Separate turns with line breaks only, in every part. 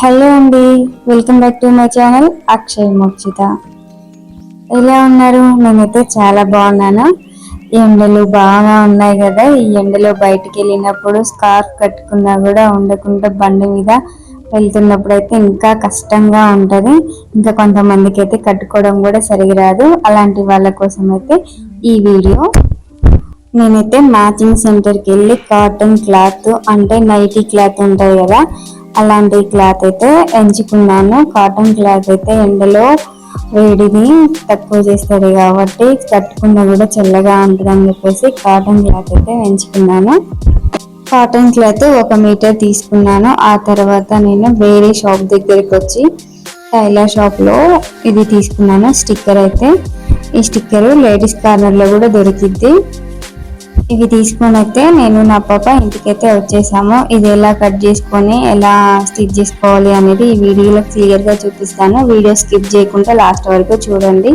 Hello అండి welcome back to my channel Akshay Mokshita. ఎలా ఉన్నారు? నేనైతే చాలా బాగున్నాను. ఎండలు బాగా ఉన్నాయి కదా ఈ ఎండలో బయటికి వెళ్ళినప్పుడు స్కార్ఫ్ కట్టుకున్నా కూడా ఉండకుండా బండి మీద వెళ్తున్నప్పుడు అయితే ఇంకా కష్టంగా ఉంటుంది. ఇంకా కొంతమందికి అయితే కట్టుకోవడం కూడా సరిగి రాదు. అలాంటి వాళ్ళ కోసం అయితే ఈ వీడియో నేనైతే మ్యాచింగ్ సెంటర్కి వెళ్ళి కాటన్ క్లాత్ అంటే నైటీ క్లాత్ ఉంటాయి కదా అలాంటి క్లాత్ అయితే ఎంచుకున్నాను. కాటన్ క్లాత్ అయితే ఎండలో వేడిని తక్కువ చేస్తుంది కాబట్టి కట్టుకున్నా కూడా చల్లగా ఉంటుంది అని చెప్పేసి కాటన్ క్లాత్ అయితే ఎంచుకున్నాను. కాటన్ క్లాత్ ఒక మీటర్ తీసుకున్నాను. ఆ తర్వాత నేను వేరే షాప్ దగ్గరికి వచ్చి టైలర్ షాప్లో ఇది తీసుకున్నాను. స్టిక్కర్ అయితే. ఈ స్టిక్కర్ లేడీస్ కార్నర్లో కూడా దొరికిద్ది. ఇవి తీసుకొని అయితే నేను నా పాప ఇంటికైతే వచ్చేసాము. ఇది ఎలా కట్ చేసుకొని ఎలా స్టిచ్ చేసుకోవాలి అనేది ఈ వీడియోలో క్లియర్గా చూపిస్తాను. వీడియో స్కిప్ చేయకుండా లాస్ట్ వరకు చూడండి.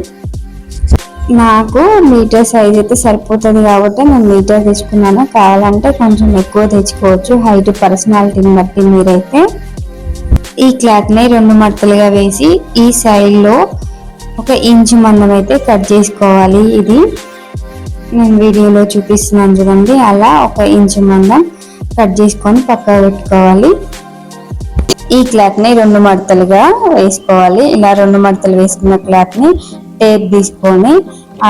నాకు మీటర్ సైజ్ అయితే సరిపోతుంది కాబట్టి నేను మీటర్ తెచ్చుకున్నాను. కావాలంటే కొంచెం ఎక్కువ తెచ్చుకోవచ్చు. హైట్ పర్సనాలిటీని బట్టి మీరైతే ఈ క్లాత్ని రెండు మడతలుగా వేసి ఈ సైడ్లో ఒక ఇంచు మందం అయితే కట్ చేసుకోవాలి. ఇది నేను వీడియోలో చూపిస్తున్నాను చూడండి. అలా ఒక ఇంచు మందం కట్ చేసుకొని పక్క పెట్టుకోవాలి. ఈ క్లాత్ని రెండు మడతలుగా వేసుకోవాలి. ఇలా రెండు మడతలు వేసుకున్న క్లాత్ని టేప్ తీసుకొని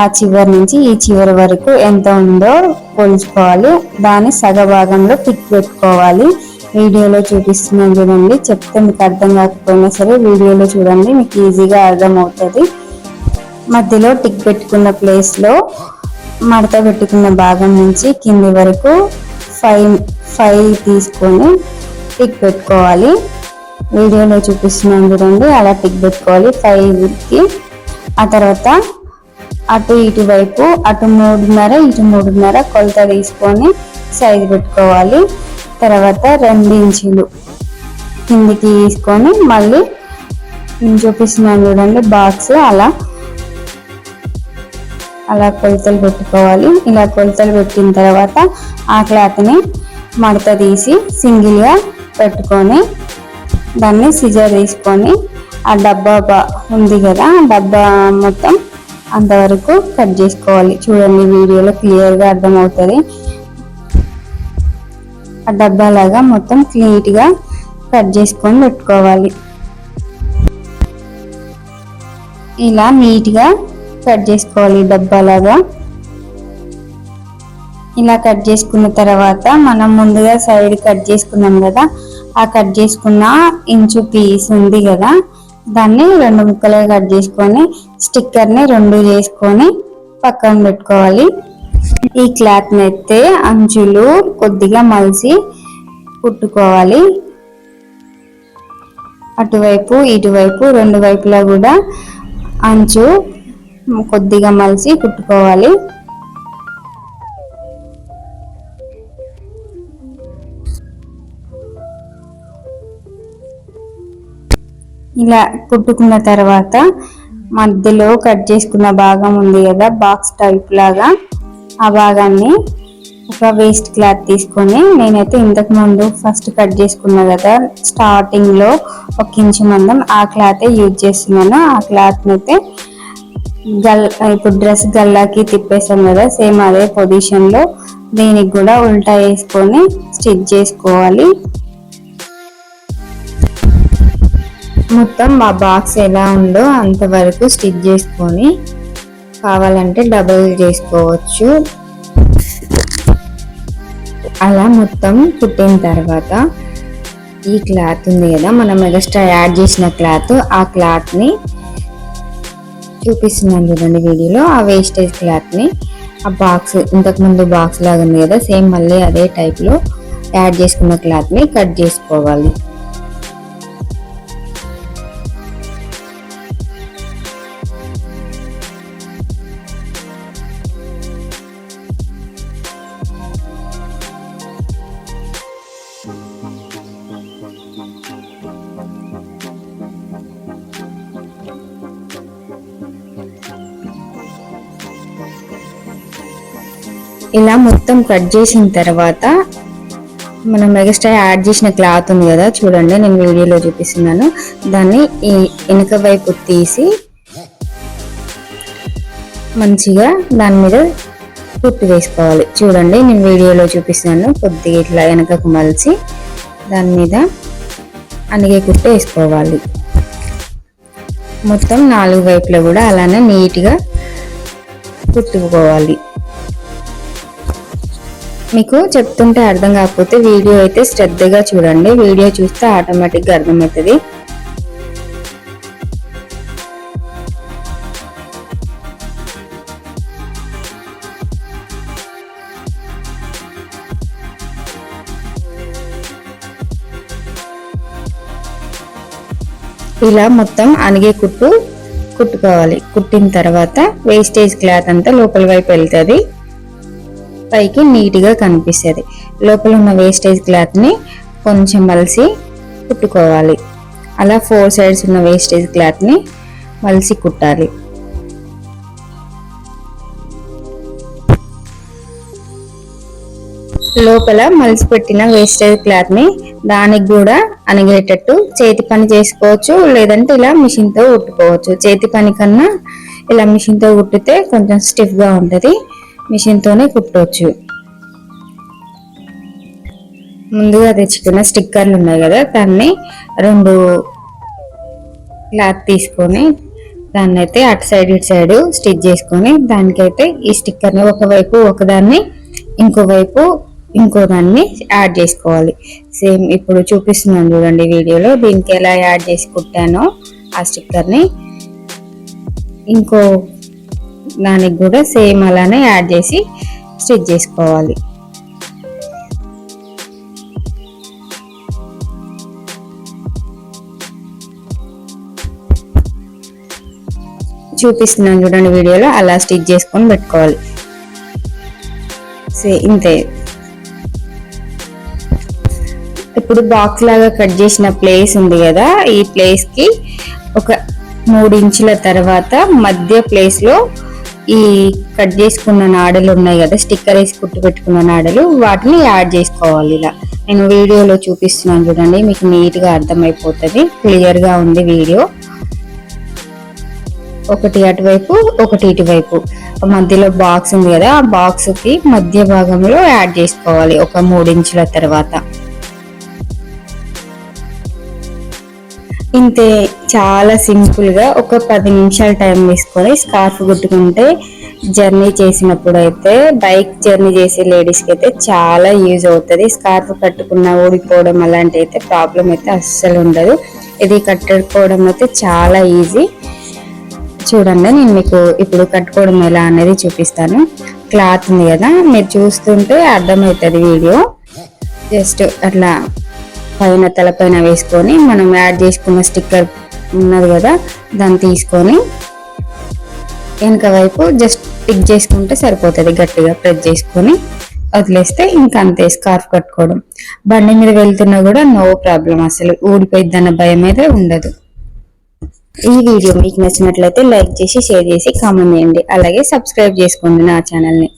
ఆ చివరి నుంచి ఈ చివరి వరకు ఎంత ఉందో కొలుచుకోవాలి. దాని సగ భాగంలో పిక్ పెట్టుకోవాలి. వీడియోలో చూపిస్తున్నాను చూడండి. చెప్తే మీకు అర్థం కాకపోయినా సరే వీడియోలో చూడండి. మీకు ఈజీగా అర్థమవుతుంది. మధ్యలో టిక్ పెట్టుకున్న ప్లేస్లో మడత పెట్టుకున్న భాగం నుంచి కింది వరకు ఫైవ్ ఫైవ్ తీసుకొని టిక్ పెట్టుకోవాలి. వీడియోలో చూపిస్తున్నాను చూడండి అలా టిక్ పెట్టుకోవాలి ఫైవ్కి. ఆ తర్వాత అటు ఇటు వైపు అటు మూడున్నర ఇటు మూడున్నర కొలత తీసుకొని సైజు పెట్టుకోవాలి. తర్వాత రెండు ఇంచులు కిందికి తీసుకొని మళ్ళీ చూపిస్తున్నాను చూడండి బాక్స్ అలా అలా కొలతలు పెట్టుకోవాలి. ఇలా కొలతలు పెట్టిన తర్వాత ఆ క్లాత్ని మడత తీసి సింగిల్గా పెట్టుకొని దాన్ని సిజర్ తీసుకొని ఆ డబ్బా ఉంది కదా ఆ డబ్బా మొత్తం అంతవరకు కట్ చేసుకోవాలి. చూడండి వీడియోలో క్లియర్గా అర్థమవుతుంది. ఆ డబ్బా లాగా మొత్తం నీట్గా కట్ చేసుకొని పెట్టుకోవాలి. ఇలా నీట్గా కట్ చేసుకోవాలి డబ్బాలాగా. ఇలా కట్ చేసుకున్న తర్వాత మనం ముందుగా సైడ్ కట్ చేసుకున్నాం కదా ఆ కట్ చేసుకున్న ఇంచు పీస్ ఉంది కదా దాన్ని రెండు ముక్కలుగా కట్ చేసుకొని స్టిక్కర్ని రెండు చేసుకొని పక్కన పెట్టుకోవాలి. ఈ క్లాత్ని అయితే అంచులు కొద్దిగా మలిసి కుట్టుకోవాలి. అటువైపు ఇటువైపు రెండు వైపులా కూడా అంచు కొద్దిగా మలిసి కుట్టుకోవాలి. ఇలా కుట్టుకున్న తర్వాత మధ్యలో కట్ చేసుకున్న భాగం ఉంది కదా బాక్స్ టైప్ లాగా. ఆ భాగాన్ని ఒక వేస్ట్ క్లాత్ తీసుకొని నేనైతే ఇంతకు ముందు ఫస్ట్ కట్ చేసుకున్నా కదా స్టార్టింగ్లో ఒక ఇంచు మందం ఆ క్లాతే యూజ్ చేస్తున్నాను. ఆ క్లాత్ని అయితే గల్ ఇప్పుడు డ్రెస్ గల్లాకి తిప్పేసాం కదా సేమ్ అదే పొజిషన్లో దీనికి కూడా ఉల్టా వేసుకొని స్టిచ్ చేసుకోవాలి. మొత్తం మా బాక్స్ ఎలా ఉందో అంతవరకు స్టిచ్ చేసుకొని కావాలంటే డబుల్ చేసుకోవచ్చు. అలా మొత్తం కుట్టిన తర్వాత ఈ క్లాత్ ఉంది కదా మనం ఎక్స్ట్రా యాడ్ చేసిన క్లాత్ ఆ క్లాత్ని చూపిస్తున్నాను చూడండి వీడియోలో. ఆ వేస్టేజ్ క్లాత్ని ఆ బాక్స్ ఇంతకుముందు బాక్స్ లాగా ఉంది కదా సేమ్ మళ్ళీ అదే టైప్లో యాడ్ చేసుకున్న క్లాత్ని కట్ చేసుకోవాలి. ఇలా మొత్తం కట్ చేసిన తర్వాత మనం మెగాస్టార్ యాడ్ చేసిన క్లాత్ ఉంది కదా చూడండి నేను వీడియోలో చూపిస్తున్నాను. దాన్ని ఈ వెనుక వైపు తీసి మంచిగా దాని మీద కుట్టు వేసుకోవాలి. చూడండి నేను వీడియోలో చూపిస్తున్నాను కొద్దిగా ఇట్లా వెనకకు మలిచి దాని మీద అనిగే కుట్టు వేసుకోవాలి. మొత్తం నాలుగు వైపులో కూడా అలానే నీట్గా కుట్టుకోవాలి. మీకు చెప్తుంటే అర్థం కాకపోతే వీడియో అయితే శ్రద్ధగా చూడండి. వీడియో చూస్తే ఆటోమేటిక్గా అర్థమవుతుంది. ఇలా మొత్తం అనిగే కుట్టు కుట్టుకోవాలి. కుట్టిన తర్వాత వేస్టేజ్ క్లాత్ అంతా లోపల వైపు వెళ్తుంది. పైకి నీట్గా కనిపిస్తుంది. లోపల ఉన్న వేస్టేజ్ క్లాత్ని కొంచెం మలిసి కుట్టుకోవాలి. అలా ఫోర్ సైడ్స్ ఉన్న వేస్టేజ్ క్లాత్ని మలిసి కుట్టాలి. లోపల మలిసి పెట్టిన వేస్టేజ్ క్లాత్ని దానికి కూడా అణిగేటట్టు చేతి పని చేసుకోవచ్చు లేదంటే ఇలా మిషన్తో కుట్టుకోవచ్చు. చేతి పని కన్నా ఇలా మిషన్తో కుట్టితే కొంచెం స్టిఫ్గా ఉంటుంది. మిషన్తోనే కుట్టవచ్చు ముందుగా తెచ్చుకున్న స్టిక్కర్లు ఉన్నాయి కదా దాన్ని రెండు క్లాత్ తీసుకొని దాన్ని అయితే అటు సైడ్ ఇటు సైడ్ స్టిచ్ చేసుకొని దానికైతే ఈ స్టిక్కర్ని ఒకవైపు ఒకదాన్ని ఇంకోవైపు ఇంకో దాన్ని యాడ్ చేసుకోవాలి. సేమ్ ఇప్పుడు చూపిస్తున్నాను చూడండి వీడియోలో దీనికి ఎలా యాడ్ చేసి కుట్టానో ఆ స్టిక్కర్ని. ఇంకో దానికి కూడా సేమ్ అలానే యాడ్ చేసి స్టిచ్ చేసుకోవాలి. చూపిస్తున్నాను చూడండి వీడియోలో అలా స్టిచ్ చేసుకొని పెట్టుకోవాలి. సే ఇంతే. ఇప్పుడు బాక్స్ లాగా కట్ చేసిన ప్లేస్ ఉంది కదా ఈ ప్లేస్కి ఒక మూడు ఇంచుల తర్వాత మధ్య ప్లేస్లో ఈ కట్ చేసుకున్న నాడలు ఉన్నాయి కదా స్టిక్కర్ వేసి కుట్టు పెట్టుకున్న నాడలు వాటిని యాడ్ చేసుకోవాలి ఇలా. నేను వీడియోలో చూపిస్తున్నాను చూడండి మీకు నీట్గా అర్థమైపోతుంది క్లియర్గా ఉంది వీడియో. ఒకటి అటువైపు ఒకటి ఇటువైపు. మధ్యలో బాక్స్ ఉంది కదా ఆ బాక్స్కి మధ్య భాగంలో యాడ్ చేసుకోవాలి ఒక మూడు ఇంచుల తర్వాత. ఇంతే చాలా సింపుల్గా ఒక పది నిమిషాలు టైం తీసుకొని స్కార్ఫ్ కుట్టుకుంటే జర్నీ చేసినప్పుడు అయితే బైక్ జర్నీ చేసే లేడీస్కి అయితే చాలా యూజ్ అవుతుంది. స్కార్ఫ్ కట్టుకున్న ఊడిపోవడం అలాంటి అయితే ప్రాబ్లం అయితే అస్సలు ఉండదు. ఇది కట్టుకోవడం అయితే చాలా ఈజీ. చూడండి నేను మీకు ఇప్పుడు కట్టుకోవడం ఎలా అనేది చూపిస్తాను. క్లాత్ ఉంది కదా మీరు చూస్తుంటే అర్థమవుతుంది వీడియో. జస్ట్ అట్లా పైన తలపైన వేసుకొని మనం యాడ్ చేసుకున్న స్టిక్కర్ ఉన్నది కదా దాన్ని తీసుకొని వెనక వైపు జస్ట్ టిక్ చేసుకుంటే సరిపోతుంది గట్టిగా ప్రెస్ చేసుకొని వదిలేస్తే ఇంకా అంతే స్కార్ఫ్ కట్టుకోవడం. బండి మీద వెళ్తున్నా కూడా నో ప్రాబ్లం అసలు ఊడిపోయిద్దన్న భయం అయితే ఉండదు. ఈ వీడియో మీకు నచ్చినట్లయితే లైక్ చేసి షేర్ చేసి కామెంట్ చేయండి. అలాగే సబ్స్క్రైబ్ చేసుకోండి నా ఛానల్ని.